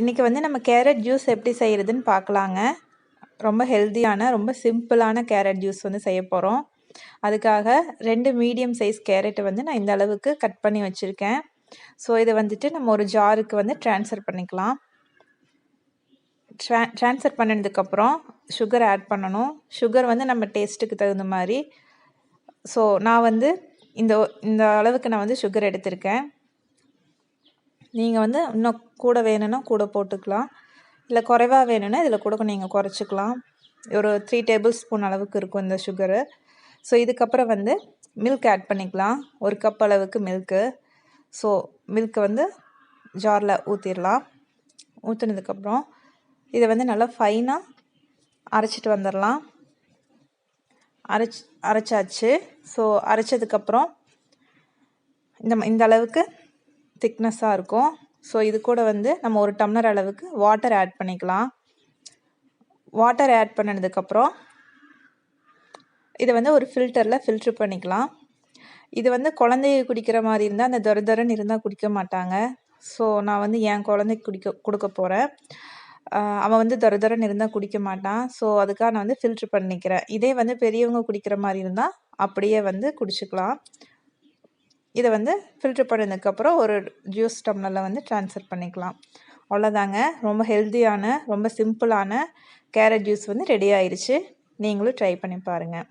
இன்றைக்கி வந்து நம்ம கேரட் ஜூஸ் எப்படி செய்கிறதுன்னு பார்க்கலாங்க. ரொம்ப ஹெல்த்தியான ரொம்ப சிம்பிளான கேரட் ஜூஸ் வந்து செய்ய போகிறோம் அதுக்காக ரெண்டு மீடியம் சைஸ் கேரட்டை வந்து நான் இந்த அளவுக்கு கட் பண்ணி வச்சுருக்கேன். ஸோ இதை வந்துட்டு நம்ம ஒரு ஜாருக்கு வந்து ட்ரான்ஸ்ஃபர் பண்ணிக்கலாம். ட்ரா ட்ரான்ஸ்ஃபர் பண்ணினதுக்கப்புறம் சுகர் ஆட் பண்ணணும். சுகர் வந்து நம்ம டேஸ்ட்டுக்கு தகுந்த மாதிரி. ஸோ நான் வந்து இந்த இந்த அளவுக்கு நான் வந்து சுகர் எடுத்திருக்கேன். நீங்கள் வந்து இன்னும் கூட வேணும்னா கூட போட்டுக்கலாம். இல்லை குறைவாக வேணும்னா இதில் கூட நீங்கள் குறைச்சிக்கலாம். ஒரு த்ரீ டேபிள் ஸ்பூன் அளவுக்கு இருக்கும் இந்த சுகரு ஸோ இதுக்கப்புறம் வந்து மில்க் ஆட் பண்ணிக்கலாம். ஒரு கப் அளவுக்கு மில்க்கு ஸோ மில்க்கை வந்து ஜாரில் ஊற்றிடலாம் ஊற்றுனதுக்கப்புறம் இதை வந்து நல்லா ஃபைனாக அரைச்சிட்டு வந்துடலாம். அரைச்சி அரைச்சாச்சு. ஸோ அரைச்சதுக்கப்புறம் இந்த இந்த அளவுக்கு திக்னஸ்ஸாக இருக்கும். ஸோ இது கூட வந்து நம்ம ஒரு டம்ளர் அளவுக்கு வாட்டர் ஆட் பண்ணிக்கலாம். வாட்டர் ஆட் பண்ணினதுக்கப்புறம் இதை வந்து ஒரு ஃபில்டரில் ஃபில்ட்ரு பண்ணிக்கலாம். இது வந்து குழந்தைய குடிக்கிற மாதிரி இருந்தால் அந்த தர தரன்னு இருந்தால் குடிக்க மாட்டாங்க. ஸோ நான் வந்து என் குழந்தைக்கு குடிக்க கொடுக்க போகிறேன் அவன் வந்து தர தரன்னு இருந்தால் குடிக்க மாட்டான். ஸோ அதுக்காக நான் வந்து ஃபில்ட்ரு பண்ணிக்கிறேன். இதே வந்து பெரியவங்க குடிக்கிற மாதிரி இருந்தால் அப்படியே வந்து குடிச்சிக்கலாம். இதை வந்து ஃபில்ட்ரு பண்ணதுக்கப்புறம் ஒரு ஜூஸ் டம்ளரில் வந்து ட்ரான்ஸ்ஃபர் பண்ணிக்கலாம். அவ்வளோதாங்க ரொம்ப ஹெல்த்தியான ரொம்ப சிம்பிளான கேரட் ஜூஸ் வந்து ரெடி ஆயிடுச்சு நீங்களும் ட்ரை பண்ணி பாருங்கள்